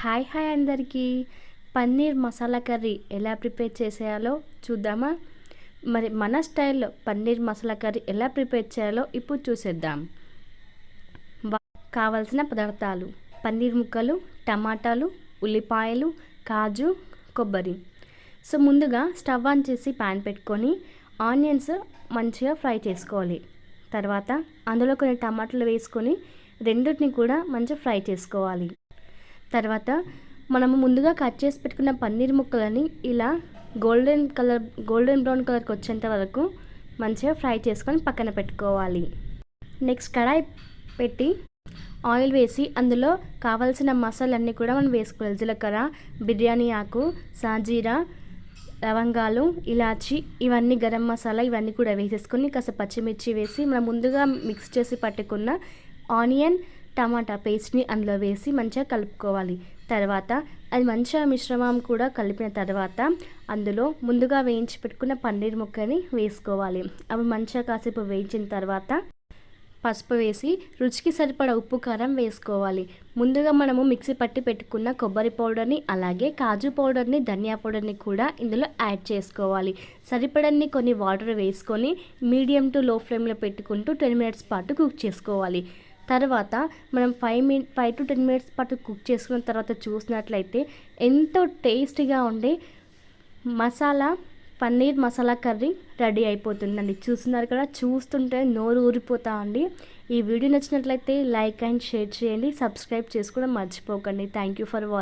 Hi hi అందరికీ. Paneer masala curry ఎలా prepare చేసేయాలో చూద్దామా? మరి మన స్టైల్లో పన్నీర్ మసాలా కర్రీ ఎలా ప్రిపేర్ చేయాలో ఇప్పుడు చూసేద్దాం. కావలసిన పదార్థాలు. పన్నీర్ ముక్కలు టమాటాలు ఉల్లిపాయలు కాజు కొబ్బరి. సో ముందుగా స్టవ్ ఆన్ చేసి ప్యాన్ పెట్టుకొని ఆనియన్స్ మంచిగా ఫ్రై చేసుకోవాలి. తర్వాత అందులో కొన్ని టమాటాలు వేసుకొని రెండింటిని కూడా మంచిగా ఫ్రై చేసుకోవాలి. తర్వాత మనము ముందుగా కట్ చేసి పెట్టుకున్న పన్నీర్ ముక్కలని ఇలా గోల్డెన్ కలర్ గోల్డెన్ బ్రౌన్ కలర్కి వచ్చేంత వరకు మంచిగా ఫ్రై చేసుకొని పక్కన పెట్టుకోవాలి. నెక్స్ట్ కడాయి పెట్టి ఆయిల్ వేసి అందులో కావాల్సిన మసాలన్నీ కూడా మనం వేసుకోవాలి. జీలకర్ర బిర్యానీ ఆకు సాజీరా లవంగాలు ఇలాచి ఇవన్నీ గరం మసాలా ఇవన్నీ కూడా వేసేసుకొని కాస్త పచ్చిమిర్చి వేసి మనం ముందుగా మిక్స్ చేసి పట్టుకున్న ఆనియన్ టమాటా పేస్ట్ని అందులో వేసి మంచిగా కలుపుకోవాలి. తర్వాత అది మంచిగా మిశ్రమం కూడా కలిపిన తర్వాత అందులో ముందుగా వేయించి పెట్టుకున్న పన్నీర్ ముక్కని వేసుకోవాలి. అవి మంచిగా కాసేపు వేయించిన తర్వాత పసుపు వేసి రుచికి సరిపడ ఉప్పు కారం వేసుకోవాలి. ముందుగా మనము మిక్సీ పట్టి పెట్టుకున్న కొబ్బరి పౌడర్ని అలాగే కాజు పౌడర్ని ధనియా పౌడర్ని కూడా ఇందులో యాడ్ చేసుకోవాలి. సరిపడన్ని కొన్ని వాటర్ వేసుకొని మీడియం టు లో ఫ్లేమ్లో పెట్టుకుంటూ టెన్ మినిట్స్ పాటు కుక్ చేసుకోవాలి. తర్వాత మనం five minute five to ten minutes పాటు కుక్ చేసుకున్న తర్వాత చూసినట్లయితే ఎంతో టేస్టీగా ఉండే మసాలా పన్నీర్ మసాలా కర్రీ రెడీ అయిపోతుందండి. చూస్తున్నారు కదా చూస్తుంటే నోరు ఊరిపోతా అండి ఈ వీడియో నచ్చినట్లయితే లైక్ అండ్ షేర్ చేయండి. సబ్స్క్రైబ్ చేసుకోవడం మర్చిపోకండి. Thank you for watching